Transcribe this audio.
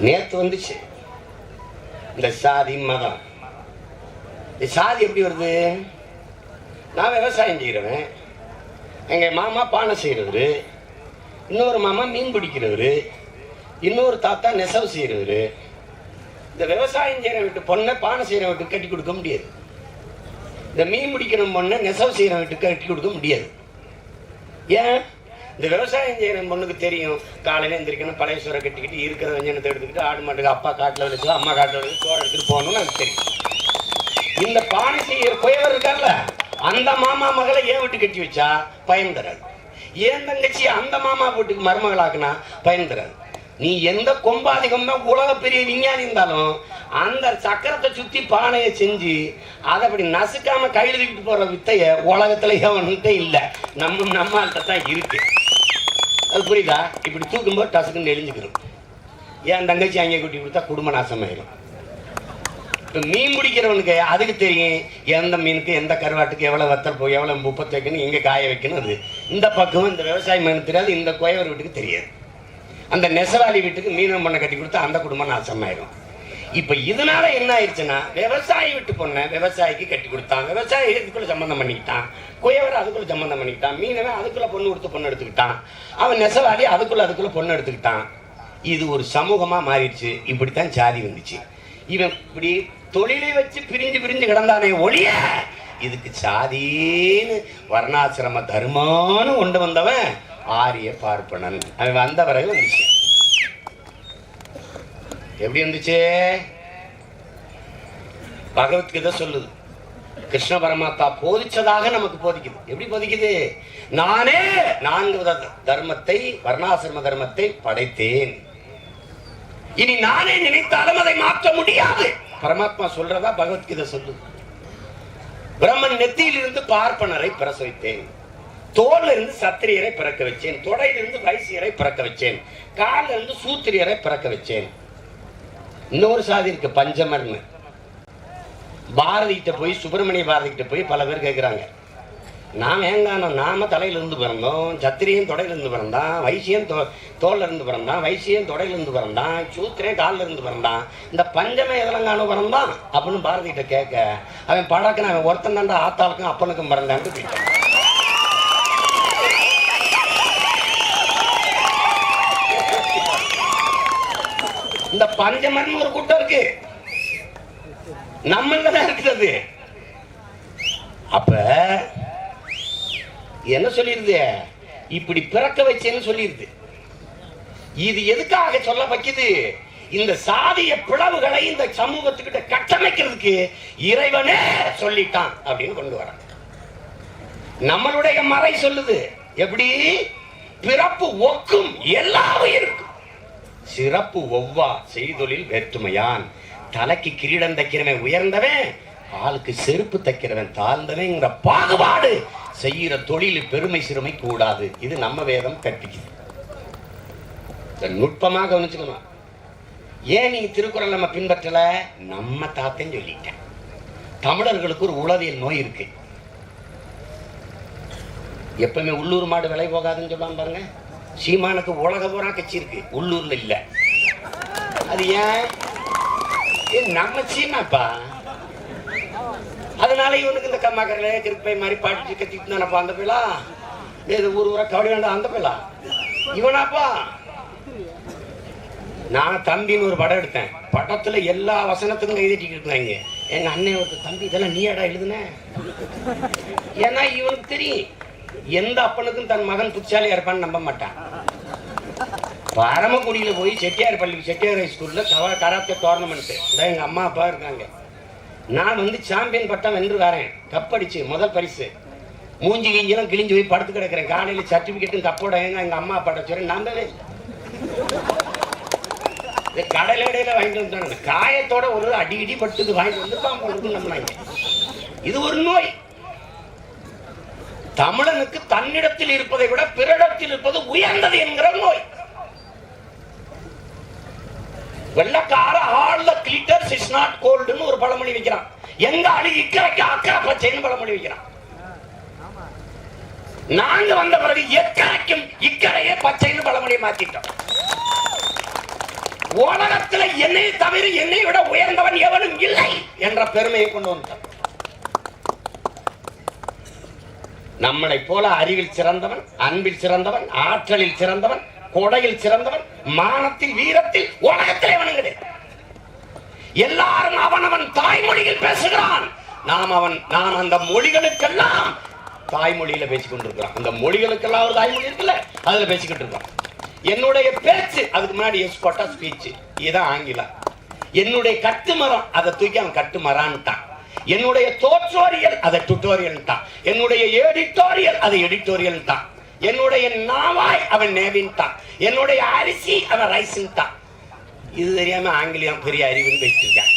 நேற்று வந்துச்சு. இந்த சாதி மதம். இந்த சாதி எப்படி வருது? நான் விவசாயம் செய்கிறவன் எங்கள் மாமா பானை செய்கிறவர் இன்னொரு மாமா மீன் பிடிக்கிறவர். இன்னொரு தாத்தா நெசவு செய்கிறவர் இந்த விவசாயம் செய்கிற வீட்டு பொண்ணை பானை செய்கிற வீட்டுக்கு கட்டி கொடுக்க முடியாது. இந்த மீன் பிடிக்கிற பொண்ணை நெசவு செய்கிற வீட்டுக்கு கட்டி கொடுக்க முடியாது. ஏன்? இந்த விவசாயம் செய்கிற பொண்ணுக்கு தெரியும். காலையில் எந்திரிக்கணும் பழைய சோறை கட்டிக்கிட்டு இருக்கிற வெஞ்சனத்தை எடுத்துக்கிட்டு ஆடு மாட்டுக்கு அப்பா காட்டில் வச்சு அம்மா காட்டில் வச்சு சோறு எடுத்துகிட்டு போகணும்னு எனக்கு தெரியும். இந்த பானை செய்கிற குயவர் இருக்கார்ல அந்த மாமா மகளை ஏன் வீட்டு கட்டி வச்சா? பயன் தராது. ஏன் தங்கச்சி அந்த மாமா வீட்டுக்கு மருமகளாக்குனா? பயன் தராது. நீ எந்த கொம்பாதிகம்னா உலக பெரிய விஞ்ஞானி இருந்தாலும் அந்த சக்கரத்தை சுத்தி பானையை செஞ்சு அதை அப்படி நசுக்காம கையில் தூக்கிட்டு போற வித்தைய உலகத்துல எவன்கிட்ட இல்லை. நம்ம நம்மள்கிட்ட தான் இருக்கு. அது புரியுதா? இப்படி தூக்கும்போது டசுக்குன்னு நெளிஞ்சுக்கிறோம் ஏன் தங்கச்சி அங்கே கூட்டி கொடுத்தா குடும்ப நாசமாயிடும் இப்போ மீன் பிடிக்கிறவனுக்கு அதுக்கு தெரியும் எந்த மீனுக்கு எந்த கருவாட்டுக்கு எவ்வளோ வத்தல் போய் எவ்வளோ முப்பத்து வைக்கணும் எங்கே காய வைக்கணும் அது. இந்த பக்கம் இந்த விவசாய மீன் தெரியாது இந்த கோயவர் வீட்டுக்கு தெரியாது. அந்த நெசவாளி வீட்டுக்கு மீனம் பண்ண கட்டி கொடுத்தா அந்த குடும்பம் நாசமாயிடும் இப்போ இதனால என்ன ஆயிடுச்சுன்னா விவசாயி விட்டு பொண்ணை விவசாயிக்கு கட்டி கொடுத்தான். விவசாயி இதுக்குள்ள சம்மந்தம் பண்ணிக்கிட்டான். குயவர் அதுக்குள்ள சம்மந்தம் பண்ணிக்கிட்டான். மீனவன் அதுக்குள்ள பொண்ணு கொடுத்து பொண்ணு எடுத்துக்கிட்டான். அவன் நெசவாளி அதுக்குள்ள அதுக்குள்ள பொண்ணு எடுத்துக்கிட்டான். இது ஒரு சமூகமா மாறிடுச்சு. இப்படித்தான் ஜாதி வந்துச்சு. இவன் இப்படி தொழிலை வச்சு பிரிஞ்சு பிரிஞ்சு கிடந்தானே ஒழிய இதுக்கு சாதின்னு வர்ணாசிரம தர்மான்னு கொண்டு வந்தவன் ஆரிய பார்ப்பனன். அவன் வந்த பிறகு வந்துச்சு எப்படி இருந்துச்சு? பகவத்கீதை சொல்லுது. கிருஷ்ண பரமாத்தா போதிச்சதாக நமக்கு போதிக்குது. எப்படி போதிக்குது? நானே நான்கு வித தர்மத்தை வர்ணாசிரம தர்மத்தை படைத்தேன். இனி நானே நினைத்தாலும் அதை மாற்ற முடியாது. பரமாத்மா சொல்றதா பகவத்கீதை சொல்லுது. பிரம்மன் நெத்தியிலிருந்து பார்ப்பனரை பிரசவித்தேன். தோல்ல இருந்து சத்திரியரை பிறக்க வச்சேன். தொடையிலிருந்து வைசியரை பிறக்க வச்சேன். கால்ல இருந்து சூத்திரியரை பிறக்க வச்சேன். இன்னொரு சாதி இருக்கு பஞ்சமர்னு பாரதிகிட்ட போய் சுப்பிரமணிய பாரதிகிட்ட போய் பல பேர் கேட்குறாங்க நாம் ஏங்கானோ நாம தலையிலிருந்து பிறந்தோம். சத்திரியன் தொடையிலிருந்து பிறந்தான். வைசியன் தோ தோல்ல இருந்து பிறந்தான். வைசியன் தொடையிலிருந்து பிறந்தான். சூத்திரன் கால்ல இருந்து பிறந்தான். இந்த பஞ்சமே எதலங்கானோ பிறந்தான்? அப்படின்னு பாரதிகிட்ட கேட்க அவன் பழக்கம் அவன் ஒருத்தன் தாண்டா ஆத்தாளுக்கும் அப்பனுக்கும் பிறந்தான்ட்டு போயிட்டான் இந்த பஞ்சமர்னு ஒரு கூட்டம் இருக்கு. நம்ம இருக்கிறது அப்ப என்ன சொல்லிருது? இப்படி பிறக்க வச்சேன்னு சொல்லிருது. இது எதுக்காக சொல்ல வைக்குது? இந்த சாதிய பிளவுகளை இந்த சமூகத்துக்கிட்ட கட்டமைக்கிறதுக்கு இறைவனே சொல்லிட்டான் அப்படின்னு கொண்டு வரான். நம்மளுடைய மறை சொல்லுது. எப்படி? பிறப்பு ஒக்கும் எல்லா உயிருக்கும். சிறப்பு ஒவ்வா செய்தொழில் வேற்றுமையான். தலைக்கு கிரீடம் தைக்கிறவன் உயர்ந்தவன் ஆளுக்கு செருப்பு தைக்கிறவன் தாழ்ந்தவன்ங்கிற பாகுபாடு செய்கிற தொழில் பெருமை சிறுமை கூடாது. இது நம்ம வேதம் கற்பிக்குது. நுட்பமாக கவனிச்சுக்கணும். ஏன் நீங்க திருக்குறள் நம்ம பின்பற்றல? நம்ம தாத்தன் சொல்லிட்டேன். தமிழர்களுக்கு ஒரு உளவியல் நோய் இருக்கு. எப்பவுமே உள்ளூர் மாடு விலை போகாதுன்னு சொல்லுவாங்க பாருங்க. சீமானுக்கு உலக பூரா கட்சி இருக்கு. உள்ளூர்ல இல்ல. அது ஏன்? நம்ம சீமாப்பா? அதனால இவனுக்கு இந்த கம்மாக்கரில் கிருப்பை மாதிரி பாட்டு கத்திட்டு தானப்பா அந்த பிள்ளா? ஏது ஊர் ஊரா கபடி வேண்டாம் அந்த பிள்ளா? இவனாப்பா? நான் தம்பின்னு ஒரு படம் எடுத்தேன். படத்துல எல்லா வசனத்துக்கும் எழுதிட்டு இருந்தாங்க எங்க அண்ணன் ஒரு தம்பி இதெல்லாம் நீ நீயாடா எழுதுன? ஏன்னா இவனுக்கு தெரியும். எந்த அப்பனுக்கும் தன் மகன் புத்திசாலியா இருப்பான்னு நம்ப மாட்டான். பரமக்குடியில போய் செட்டியார் பள்ளி செட்டியார் ஹை ஸ்கூல்ல கவ கராத்தே டோர்னமெண்ட் இதான் எங்க அம்மா அப்பா இருக்காங்க. நான் வந்து சாம்பியன் பட்டம் வென்று வரேன் கப் அடிச்சு முதல் பரிசு. மூஞ்சி கிஞ்செல்லாம் கிழிஞ்சு போய் படுத்து கிடக்கிறேன். காலையில சர்டிபிகேட்டும் கப்போட எங்க எங்க அம்மா அப்பா சொல்லி நம்பவே இல்லை கடல் இடையில வாங்கிட்டு வந்தாங்க காயத்தோட ஒரு அடி இடி பட்டுது வாங்கிட்டு வந்து பாம்பு நம்பினாங்க இது ஒரு நோய். தமிழனுக்கு தன்னிடத்தில் இருப்பதை விட பிறடத்தில் இருப்பது உயர்ந்தது என்கிற நோய். வெள்ளக்கார ஆள் கிளிட்டர்ஸ் இஸ் நாட் கோல்டுன்னு ஒரு பழமொழி வைக்கிறான். எங்க அழி இக்கரைக்கு அக்கறை பச்சைன்னு பழமொழி வைக்கிறான். நாங்க வந்த பிறகு எக்கரைக்கும் இக்கரையே பச்சைன்னு பழமொழியை மாத்திட்டோம். உலகத்துல என்னை தவிர என்னை விட உயர்ந்தவன் எவனும் இல்லை என்ற பெருமையை கொண்டு வந்தான் நம்மளை போல அறிவில் சிறந்தவன் அன்பில் சிறந்தவன் ஆற்றலில் சிறந்தவன் கொடையில் சிறந்தவன் மானத்தில் வீரத்தில் உலகத்திலே அவன் கிடையாது எல்லாரும் அவனவன் தாய்மொழியில் பேசுகிறான். நாம் அவன் நாம் அந்த மொழிகளுக்கெல்லாம் தாய்மொழியில பேசிக்கொண்டு கொண்டிருக்கிறோம் அந்த மொழிகளுக்கெல்லாம் ஒரு தாய்மொழி இருக்குல்ல அதுல பேசிக்கிட்டு இருக்கோம் என்னுடைய பேச்சு அதுக்கு முன்னாடி எஸ் எஸ்போட்டா ஸ்பீச் இதுதான் ஆங்கிலம். என்னுடைய கட்டுமரம் அதை தூக்கி அவன் கட்டுமரான்ட்டான் என்னுடைய தோற்றோரியல் அதை டுட்டோரியல்ட்டான் என்னுடைய எடிட்டோரியல் அதை எடிட்டோரியல்ட்டான் என்னுடைய நாவாய் அவன் நேவின் தான். என்னுடைய அரிசி அவன் ரைஸ்ன்ட்டான் இது தெரியாம ஆங்கிலம் பெரிய அறிவுன்னு வச்சிருக்கான்